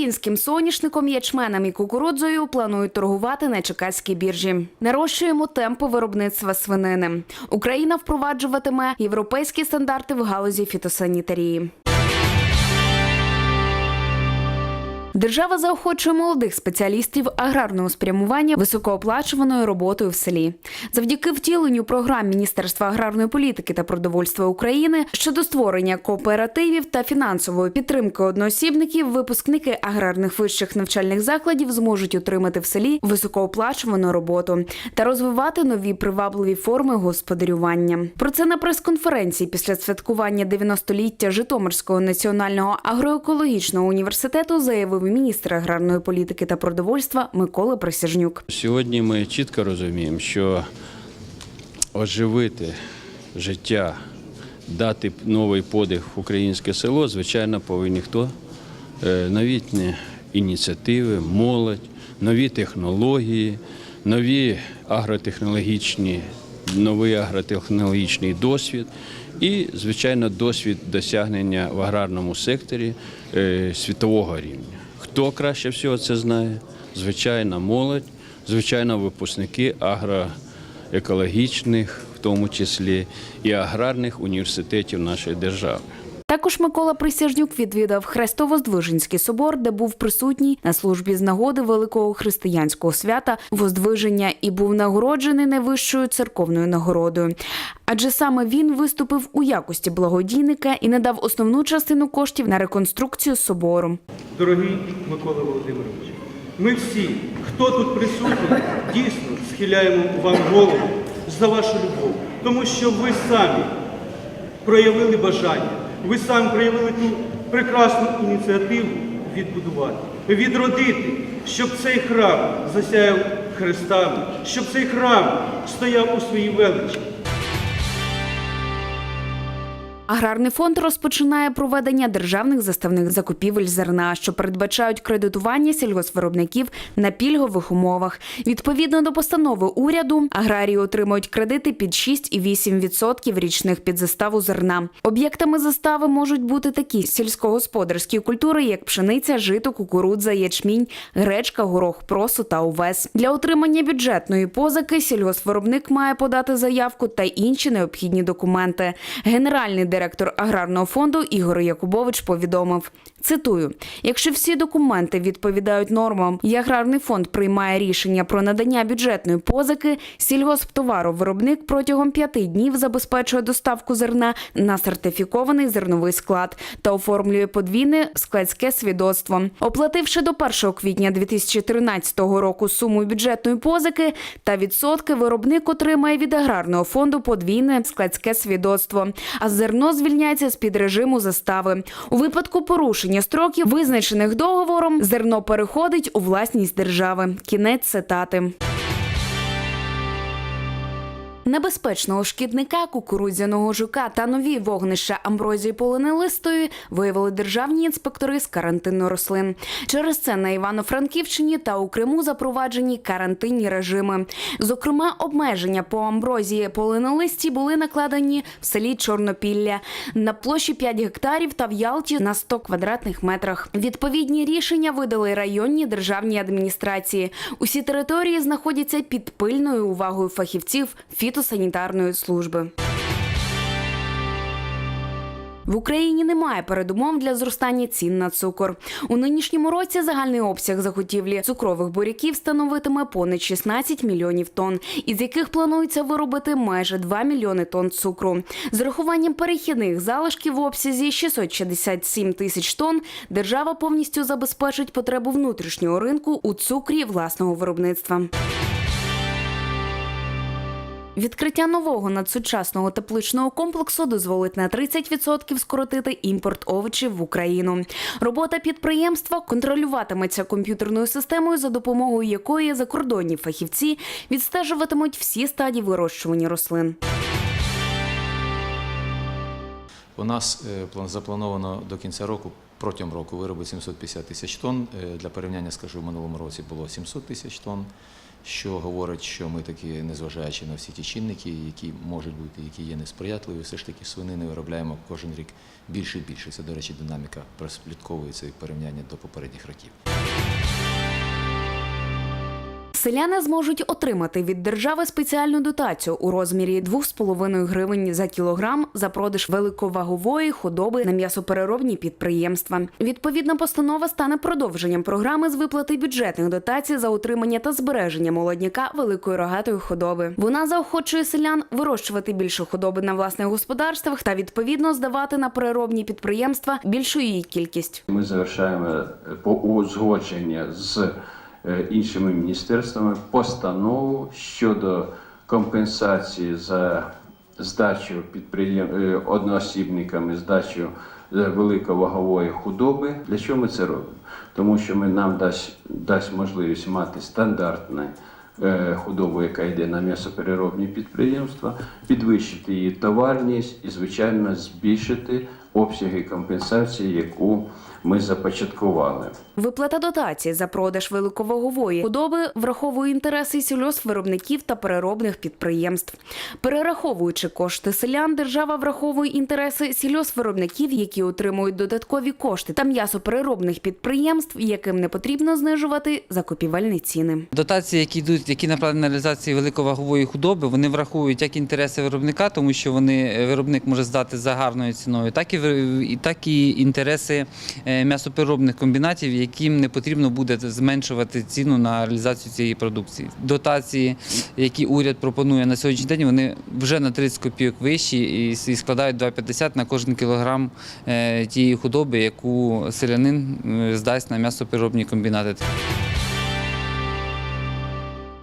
Українським соняшником, ячменем і кукурудзою планують торгувати на Чекаській біржі. Нарощуємо темпи виробництва свинини. Україна впроваджуватиме європейські стандарти в галузі фітосанітарії. Держава заохочує молодих спеціалістів аграрного спрямування високооплачуваною роботою в селі. Завдяки втіленню програм Міністерства аграрної політики та продовольства України щодо створення кооперативів та фінансової підтримки одноосібників, випускники аграрних вищих навчальних закладів зможуть отримати в селі високооплачувану роботу та розвивати нові привабливі форми господарювання. Про це на прес-конференції після святкування 90-ліття Житомирського національного агроекологічного університету заявив міністр аграрної політики та продовольства Микола Присяжнюк. Сьогодні ми чітко розуміємо, що оживити життя, дати новий подих в українське село, звичайно, повинні хто? Е, Новітні ініціативи, молодь, нові технології, нові агротехнологічні, новий агротехнологічний досвід і, звичайно, досвід досягнення в аграрному секторі е, світового рівня. Хто краще всього це знає? Звичайно, молодь, звичайно, випускники агроекологічних, в тому числі і аграрних університетів нашої держави. Також Микола Присяжнюк відвідав Хрестово-Здвиженський собор, де був присутній на службі з нагоди великого християнського свята Воздвиження і був нагороджений найвищою церковною нагородою. Адже саме він виступив у якості благодійника і надав основну частину коштів на реконструкцію собору. Дорогий Микола Володимирович, ми всі, хто тут присутній, дійсно схиляємо вам голову за вашу любов, тому що ви самі проявили бажання, ви самі проявили ту прекрасну ініціативу відбудувати, відродити, щоб цей храм засяяв хрестами, щоб цей храм стояв у своїй величі. Аграрний фонд розпочинає проведення державних заставних закупівель зерна, що передбачають кредитування сільгоспвиробників на пільгових умовах. Відповідно до постанови уряду, аграрії отримують кредити під 6,8% річних під заставу зерна. Об'єктами застави можуть бути такі сільськогосподарські культури, як пшениця, жито, кукурудза, ячмінь, гречка, горох, просу та овес. Для отримання бюджетної позики сільгоспвиробник має подати заявку та інші необхідні документи. Генеральний директор аграрного фонду Ігор Якубович повідомив. Цитую: якщо всі документи відповідають нормам, і аграрний фонд приймає рішення про надання бюджетної позики, сільгосптоваровиробник протягом п'яти днів забезпечує доставку зерна на сертифікований зерновий склад та оформлює подвійне складське свідоцтво. Оплативши до 1 квітня 2013 року суму бюджетної позики та відсотки, виробник отримає від аграрного фонду подвійне складське свідоцтво, а зерно звільняється з під режиму застави. У випадку порушення строків, визначених договором, зерно переходить у власність держави. Кінець цитати. Небезпечного шкідника, кукурудзяного жука та нові вогнища амброзії полинелистої виявили державні інспектори з карантину рослин. Через це на Івано-Франківщині та у Криму запроваджені карантинні режими. Зокрема, обмеження по амброзії полинелисті були накладені в селі Чорнопілля на площі 5 гектарів та в Ялті на 100 квадратних метрах. Відповідні рішення видали районні державні адміністрації. Усі території знаходяться під пильною увагою фахівців фітосанітарної служби. В Україні немає передумов для зростання цін на цукор. У нинішньому році загальний обсяг заготівлі цукрових буряків становитиме понад 16 мільйонів тонн, із яких планується виробити майже 2 мільйони тонн цукру. З урахуванням перехідних залишків в обсязі 667 тисяч тонн держава повністю забезпечить потребу внутрішнього ринку у цукрі власного виробництва. Відкриття нового надсучасного тепличного комплексу дозволить на 30% скоротити імпорт овочів в Україну. Робота підприємства контролюватиметься комп'ютерною системою, за допомогою якої закордонні фахівці відстежуватимуть всі стадії вирощування рослин. У нас е, план- заплановано до кінця року протягом року виробить 750 тисяч тонн. Е, Для порівняння скажу, в минулому році було 700 тисяч тонн, що говорить, що ми такі, незважаючи на всі ті чинники, які можуть бути, які є несприятливі, все ж таки свинини виробляємо кожен рік більше і більше. Це, до речі, динаміка прослідковується і порівняння до попередніх років. Селяни зможуть отримати від держави спеціальну дотацію у розмірі 2,5 гривень за кілограм за продаж великовагової худоби на м'ясопереробні підприємства. Відповідна постанова стане продовженням програми з виплати бюджетних дотацій за утримання та збереження молодняка великої рогатої худоби. Вона заохочує селян вирощувати більше худоби на власних господарствах та відповідно здавати на переробні підприємства більшу її кількість. Ми завершаємо по узгодження з іншими міністерствами постанову щодо компенсації за здачу підприєм... е, одноосібниками, здачу е, великовагової худоби. Для чого ми це робимо? Тому що ми нам дасть, дасть можливість мати стандартне е, худобу, яка йде на м'ясопереробні підприємства, підвищити її товарність і, звичайно, збільшити обсяги компенсації, яку ми започаткували. Виплата дотації за продаж великовагової худоби враховує інтереси сільгоспвиробників та переробних підприємств. Перераховуючи кошти селян, держава враховує інтереси сільгоспвиробників, які отримують додаткові кошти, та м'ясопереробних підприємств, яким не потрібно знижувати закупівельні ціни. Дотації, які йдуть, які направлені на реалізацію великовагової худоби, вони враховують як інтереси виробника, тому що вони е, виробник може здати за гарною ціною, так і ви- так і інтереси е, м'ясопереробних комбінатів, яким не потрібно буде зменшувати ціну на реалізацію цієї продукції. Дотації, які уряд пропонує на сьогоднішній день, вони вже на 30 копійок вищі і складають 2,50 на кожен кілограм е, тієї худоби, яку селянин е, здасть на м'ясопереробні комбінати.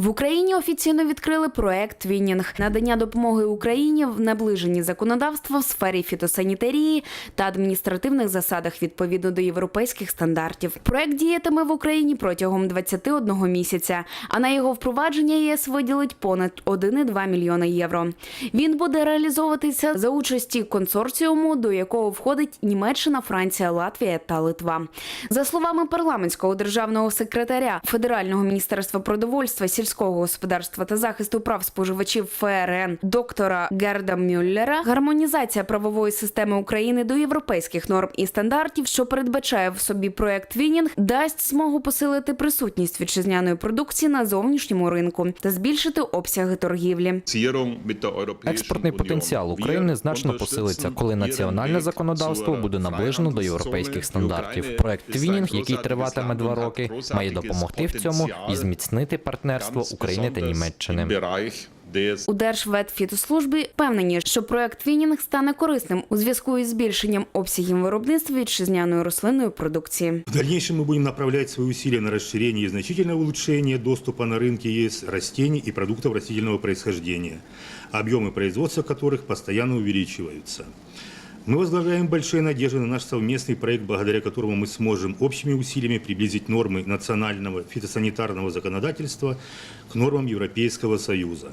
В Україні офіційно відкрили проект Твінінг надання допомоги Україні в наближенні законодавства в сфері фітосанітарії та адміністративних засадах відповідно до європейських стандартів. Проект діятиме в Україні протягом 21 місяця. А на його впровадження ЄС виділить понад 1,2 мільйона євро. Він буде реалізовуватися за участі консорціуму, до якого входить Німеччина, Франція, Латвія та Литва. За словами парламентського державного секретаря Федерального міністерства продовольства, сільського господарства та захисту прав споживачів ФРН доктора Герда Мюллера, гармонізація правової системи України до європейських норм і стандартів, що передбачає в собі проект Вінінг, дасть змогу посилити присутність вітчизняної продукції на зовнішньому ринку та збільшити обсяги торгівлі. Експортний потенціал України значно посилиться, коли національне законодавство буде наближено до європейських стандартів. Проект Твінінг, який триватиме два роки, має допомогти в цьому і зміцнити партнерство України та Німеччини. У Держветфітослужбі впевнені, що проект Вінінг стане корисним у зв'язку із збільшенням обсягів виробництва вітчизняної рослинної продукції. В дальнейшем мы будем направлять свои усилия на расширение и значительное улучшение доступа на рынке ЕС растений и продуктов растительного происхождения, объемы производства которых постоянно увеличиваются. Мы возлагаем большие надежды на наш совместный проект, благодаря которому мы сможем общими усилиями приблизить нормы национального фитосанитарного законодательства к нормам Европейского Союза.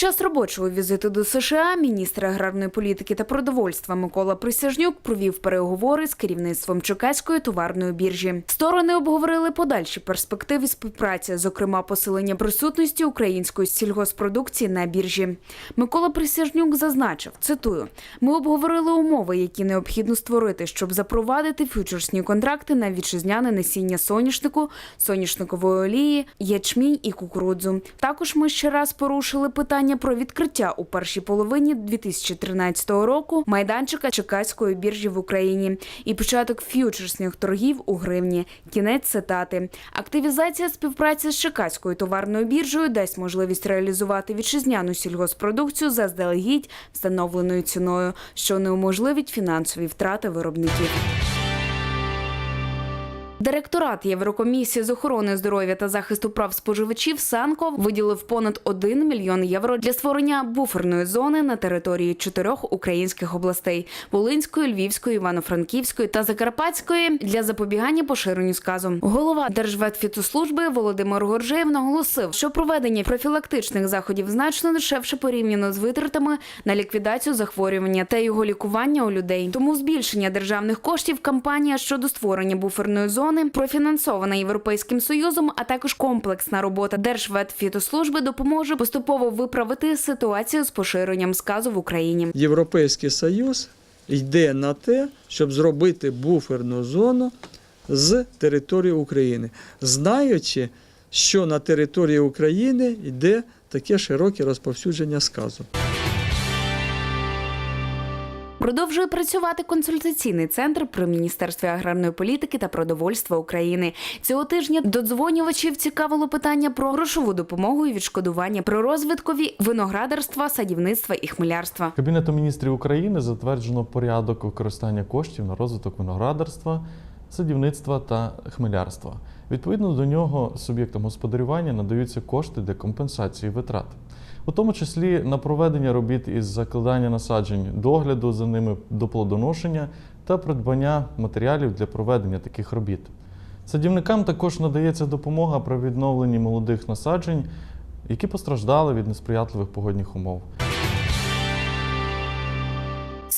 Час робочого візиту до США міністр аграрної політики та продовольства Микола Присяжнюк провів переговори з керівництвом Черкаської товарної біржі. Сторони обговорили подальші перспективи співпраці, зокрема посилення присутності української сільгоспродукції на біржі. Микола Присяжнюк зазначив: цитую: ми обговорили умови, які необхідно створити, щоб запровадити фьючерсні контракти на вітчизняне насіння соняшнику, соняшникової олії, ячмінь і кукурудзу. Також ми ще раз порушили питання про відкриття у першій половині 2013 року майданчика Чекаської біржі в Україні і початок ф'ючерсних торгів у гривні. Кінець цитати. Активізація співпраці з Чекаською товарною біржею дасть можливість реалізувати вітчизняну сільгоспродукцію заздалегідь встановленою ціною, що неуможливить фінансові втрати виробників. Директорат Єврокомісії з охорони здоров'я та захисту прав споживачів Санко виділив понад 1 мільйон євро для створення буферної зони на території чотирьох українських областей: Волинської, Львівської, Івано-Франківської та Закарпатської для запобігання поширенню сказу. Голова Держветфітослужби Володимир Горжеєв наголосив, що проведення профілактичних заходів значно дешевше порівняно з витратами на ліквідацію захворювання та його лікування у людей. Тому збільшення державних коштів кампанія щодо створення буферної зони профінансована Європейським Союзом, а також комплексна робота Держветфітослужби допоможе поступово виправити ситуацію з поширенням сказу в Україні. Європейський Союз йде на те, щоб зробити буферну зону з території України, знаючи, що на території України йде таке широке розповсюдження сказу. Продовжує працювати консультаційний центр при міністерстві аграрної політики та продовольства України. Цього тижня додзвонювачів цікавило питання про грошову допомогу і відшкодування при розвиткові виноградарства, садівництва і хмелярства. Кабінетом міністрів України затверджено порядок використання коштів на розвиток виноградарства, садівництва та хмелярства. Відповідно до нього суб'єктам господарювання надаються кошти для компенсації витрат, у тому числі на проведення робіт із закладання насаджень, догляду за ними до плодоношення та придбання матеріалів для проведення таких робіт. Садівникам також надається допомога при відновленні молодих насаджень, які постраждали від несприятливих погодних умов.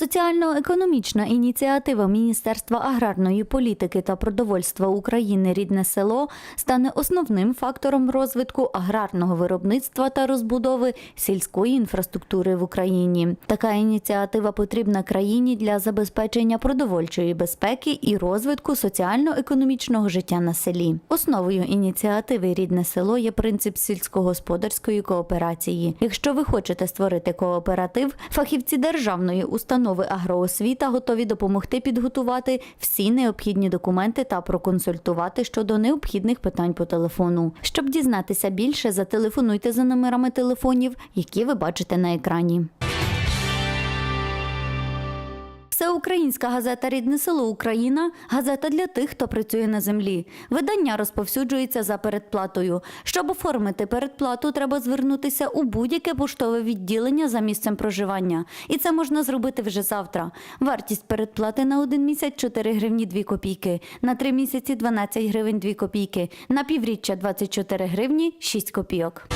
Соціально-економічна ініціатива Міністерства аграрної політики та продовольства України Рідне село стане основним фактором розвитку аграрного виробництва та розбудови сільської інфраструктури в Україні. Така ініціатива потрібна країні для забезпечення продовольчої безпеки і розвитку соціально-економічного життя на селі. Основою ініціативи Рідне село є принцип сільськогосподарської кооперації. Якщо ви хочете створити кооператив, фахівці державної установи агроосвіта готові допомогти підготувати всі необхідні документи та проконсультувати щодо необхідних питань по телефону. Щоб дізнатися більше, зателефонуйте за номерами телефонів, які ви бачите на екрані. Всеукраїнська газета Рідне село Україна газета для тих, хто працює на землі. Видання розповсюджується за передплатою. Щоб оформити передплату, треба звернутися у будь-яке поштове відділення за місцем проживання. І це можна зробити вже завтра. Вартість передплати на один місяць 4 гривні 2 копійки, на 3 місяці 12 гривень 2 копійки, на півріччя 24 гривні 6 копійок.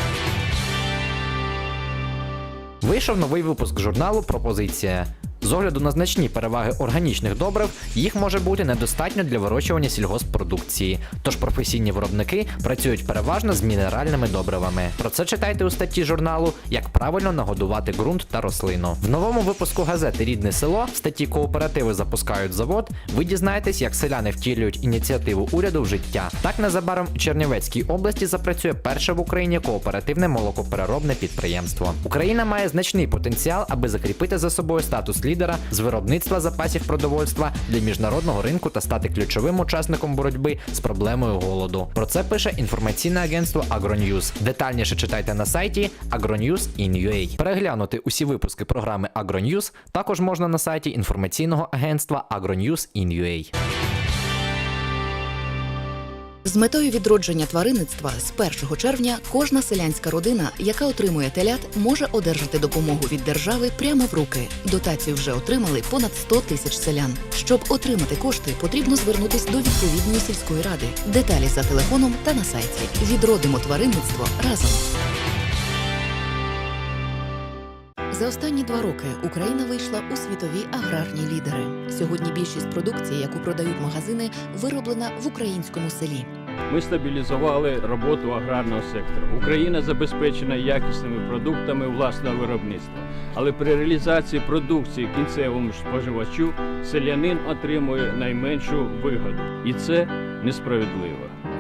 Вийшов новий випуск журналу Пропозиція. З огляду на значні переваги органічних добрив, їх може бути недостатньо для вирощування сільгосппродукції. Тож професійні виробники працюють переважно з мінеральними добривами. Про це читайте у статті журналу Як правильно нагодувати ґрунт та рослину. В новому випуску газети Рідне село в статті Кооперативи запускають завод. Ви дізнаєтесь, як селяни втілюють ініціативу уряду в життя. Так незабаром у Чернівецькій області запрацює перше в Україні кооперативне молокопереробне підприємство. Україна має значний потенціал, аби закріпити за собою статус лідера з виробництва запасів продовольства для міжнародного ринку та стати ключовим учасником боротьби з проблемою голоду. Про це пише інформаційне агентство AgroNews. Детальніше читайте на сайті agronews.in.ua. Переглянути усі випуски програми AgroNews також можна на сайті інформаційного агентства agronews.in.ua. З метою відродження тваринництва з 1 червня кожна селянська родина, яка отримує телят, може одержати допомогу від держави прямо в руки. Дотацію вже отримали понад 100 тисяч селян. Щоб отримати кошти, потрібно звернутись до відповідної сільської ради. Деталі за телефоном та на сайті. Відродимо тваринництво разом. За останні два роки Україна вийшла у світові аграрні лідери. Сьогодні більшість продукції, яку продають магазини, вироблена в українському селі. Ми стабілізували роботу аграрного сектору. Україна забезпечена якісними продуктами власного виробництва. Але при реалізації продукції кінцевому споживачу селянин отримує найменшу вигоду. І це несправедливо.